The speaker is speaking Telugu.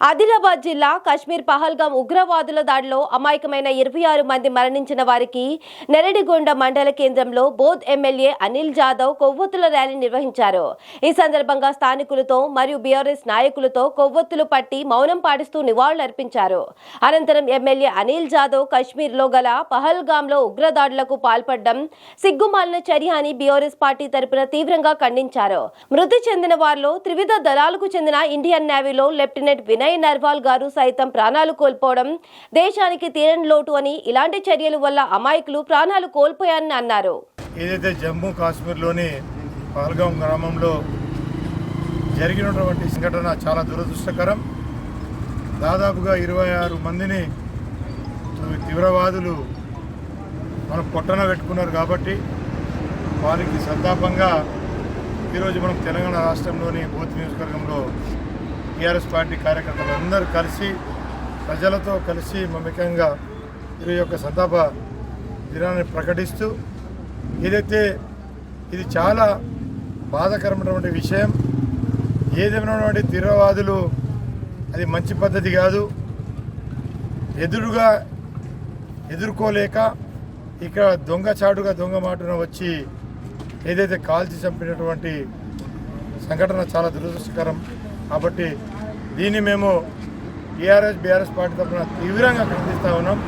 ఆదిలాబాద్ జిల్లా కశ్మీర్ పహల్గాం ఉగ్రవాదుల దాడిలో అమాయకమైన ఇరవై ఆరు మంది మరణించిన వారికి నెరడిగొండ మండల కేంద్రంలో బోధ్ ఎమ్మెల్యే అనిల్ జాదవ్ కొవ్వొత్తుల ర్యాలీ నిర్వహించారు. ఈ సందర్భంగా స్థానికులతో మరియు బీఆర్ఎస్ నాయకులతో కొవ్వొత్తులు పట్టి మౌనం పాటిస్తూ నివాళులర్పించారు. అనంతరం ఎమ్మెల్యే అనిల్ జాదవ్ కశ్మీర్లో గల పహల్గాంలో ఉగ్రదాడులకు పాల్పడడం సిగ్గుమాలిన చర్య అని బీఆర్ఎస్ పార్టీ తరపున తీవ్రంగా ఖండించారు. మృతి చెందిన వారిలో త్రివిధ దళాలకు చెందిన ఇండియన్ నేవీలో లెఫ్టినెంట్ వినయ్ నర్వాల్ గారు సైతం ప్రాణాలు కోల్పోవడం దేశానికి తీరని లోటు అని ఇలాంటి చర్యల వల్ల అమాయకులు ప్రాణాలు కోల్పోయారని అన్నారు. ఏదైతే జమ్మూ కాశ్మీర్లోని పహల్గాం గ్రామంలో జరిగినటువంటి సంఘటన చాలా దురదృష్టకరం. దాదాపుగా ఇరవై ఆరు మందిని తీవ్రవాదులు మనం పొట్టన పెట్టుకున్నారు కాబట్టి వారికి సంతాపంగా ఈరోజు మనం తెలంగాణ రాష్ట్రంలోని బోత్ నియోజకవర్గంలో టీఆర్ఎస్ పార్టీ కార్యకర్తలు అందరూ కలిసి ప్రజలతో కలిసి మమికంగా ఈ యొక్క సంతాప దినాన్ని ప్రకటిస్తూ ఏదైతే ఇది చాలా బాధాకరమైనటువంటి విషయం ఏదేమైనటువంటి తీవ్రవాదులు అది మంచి పద్ధతి కాదు ఎదురుగా ఎదుర్కోలేక ఇక్కడ దొంగచాటుగా దొంగ మాటున వచ్చి ఏదైతే కాల్చి చంపినటువంటి సంఘటన చాలా దురదృష్టకరం. కాబట్టి దీన్ని మేము టీఆర్ఎస్ బీఆర్ఎస్ పార్టీ తరఫున తీవ్రంగా ఖండిస్తూ ఉన్నాం.